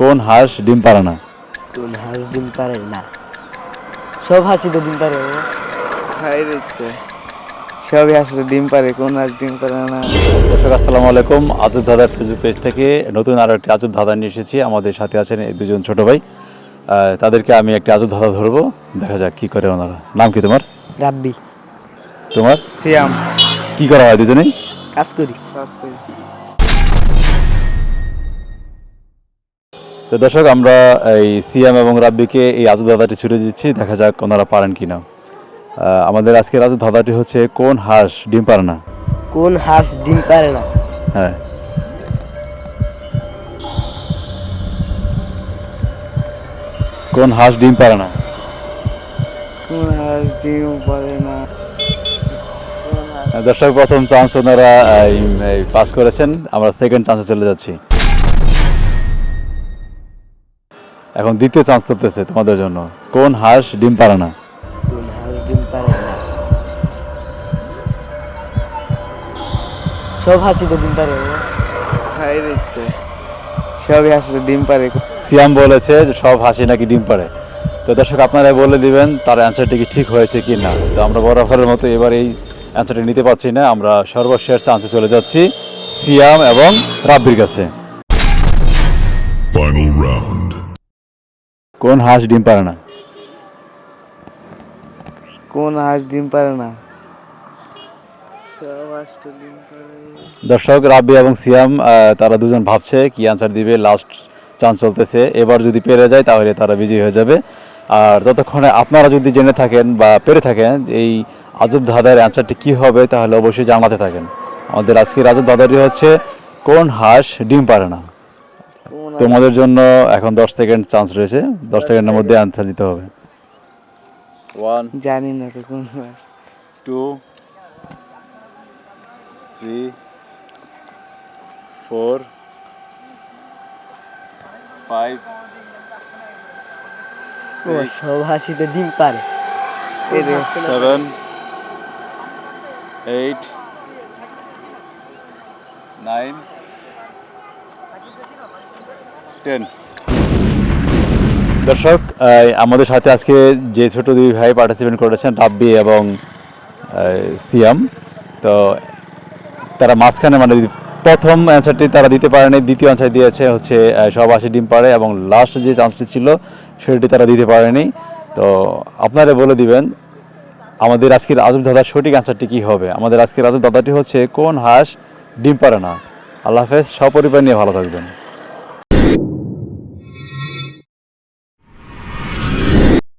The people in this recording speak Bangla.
কোন হাঁস ডিম পারে না? কোন হাঁস ডিম পারে না? সব হাসি তো ডিম পারে সবই আসলে ডিম পারে কোন হাঁস ডিম পারে না? দর্শক আসসালামু আলাইকুম। আজব দাদার ফেসবুক পেজ থেকে নতুন আরও একটি আজব দাদা নিয়ে এসেছি। আমাদের সাথে আছেন এই দুজন ছোট ভাই। তাদেরকে আমি একটি আজব দাদা ধরবো। দেখা যাক কি করে ওনারা। নাম কি তোমার? রাব্বি। তোমার? সিয়াম। কি করা হয় দুজনেই? কাজ করি। কাজ করি। তো দর্শক আমরা এই সিএম এবং রাব্বিকে এই আজব দাদাটি ছুটে দিচ্ছি দেখা যাক ওনারা পারেন কিনা। আহ, আমাদের আজকের আজব দাদাটি হচ্ছে কোন হাঁস ডিম পারে না? কোন হাঁস ডিম পারে না? হ্যাঁ। কোন হাঁস ডিম পারে না? কোন হাঁস ডিম পারে না? দর্শক প্রথম চান্স ওনারা পাস করেছেন। আমরা সেকেন্ড চান্সে চলে যাচ্ছি। এখন দ্বিতীয় চান্স চলতেছে তোমাদের জন্য। কোন হাঁস ডিম পারে না? কোন হাঁস ডিম পারে না? সব হাসি তো ডিম পারে রেখে সবই আসলে ডিম পারে। সিয়াম বলেছে যে সব হাসি নাকি ডিম পারে। তো দর্শক আপনারা বলে দিবেন তার অ্যান্সারটি কি ঠিক হয়েছে কি না। তো আমরা বরাবরের মতো এবার এই অ্যান্সারটি নিতে পারছি না। আমরা সর্বশেষ চান্সে চলে যাচ্ছি সিয়াম এবং রাব্বির কাছে। Final round. কোন হাঁস ডিম পারে না? কোন হাঁস ডিম পারে না? দর্শক রাব্বি এবং সিয়াম তারা দুজন ভাবছে কি অ্যান্সার দিবে লাস্ট চান্স চলতেছে। এবার যদি পেরে যায় তাহলে তারা বিজয়ী হয়ে যাবে। আর ততক্ষণে আপনারা যদি জেনে থাকেন বা পেরে থাকেন যে এই আজব ধাঁধার অ্যান্সারটি কী হবে তাহলে অবশ্যই জানাতে থাকেন। আমাদের আজকের আজব ধাঁধাটি হচ্ছে কোন হাঁস ডিম পারে না? তোমাদের জন্য এখন দশ সেকেন্ড চান্স রয়েছে। দশ সেকেন্ডের মধ্যে অ্যান্সার দিতে হবে। ওয়ান জানি না তো কোন হাঁস টু থ্রি ফোর ফাইভ ও সব হাসি তো ডিম পারে। সেভেন এইট নাইন দর্শক আমাদের সাথে আজকে যে ছোট দুই ভাই পার্টিসিপেট করেছেন, রাব্বি এবং সিয়াম, তো তারা মাঝখানে মানে প্রথম অ্যান্সারটি তারা দিতে পারেনি, দ্বিতীয় অ্যান্সার দিয়েছে হচ্ছে সব আশি ডিম পারে এবং লাস্ট যে চান্সটি ছিল, সেটি তারা দিতে পারেনি। তো আপনারা বলে দিবেন, আমাদের আজকের আজব দাদার সঠিক অ্যান্সারটি কী হবে? আমাদের আজকের আজব দাদাটি হচ্ছে, কোন হাঁস ডিম পারে না? আল্লাহ হাফেজ, সপরিবার নিয়ে ভালো থাকবেন।